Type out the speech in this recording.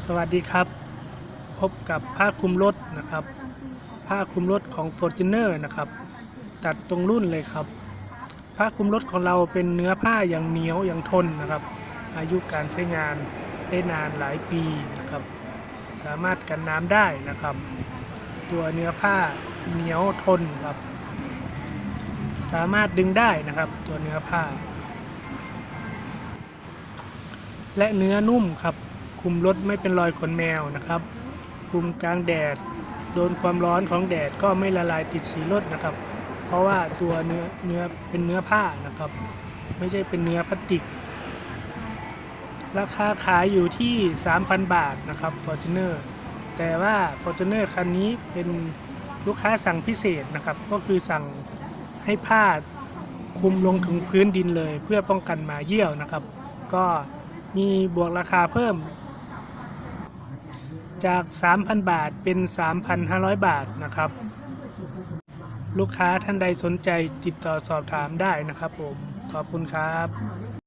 สวัสดีครับ พบกับผ้าคลุมรถนะครับ ผ้าคลุมรถของ Fortuner นะครับ ตัดตรงรุ่นเลยครับ ผ้าคลุมรถของเราเป็นเนื้อผ้าอย่างเหนียวอย่างทนนะครับ อายุการใช้งานได้นานหลายปีนะครับ สามารถกันน้ำได้นะครับ ตัวเนื้อผ้าเหนียวทนครับ สามารถดึงได้นะครับ ตัวเนื้อผ้า และเนื้อนุ่มครับ คุมรถไม่เป็นรอยขนแมวนะครับ คุมกลางแดด โดนความร้อนของแดดก็ไม่ละลายติดสีรถนะครับ เพราะว่าตัวเนื้อเนื้อเป็นเนื้อผ้านะครับ ไม่ใช่เป็นเนื้อพลาสติก ราคาขายอยู่ที่ 3,000 บาทนะครับ Fortuner แต่ว่า Fortuner คันนี้เป็นลูกค้าสั่งพิเศษนะครับ ก็คือสั่งให้ผ้าคลุมลงถึงพื้นดินเลย เพื่อป้องกันหมาเยี่ยวนะครับ ก็มีบวกราคาเพิ่ม จาก 3,000 บาทเป็น 3,500 บาทนะครับ ลูกค้าท่านใดสนใจติดต่อสอบถามได้นะครับผม ขอบคุณครับ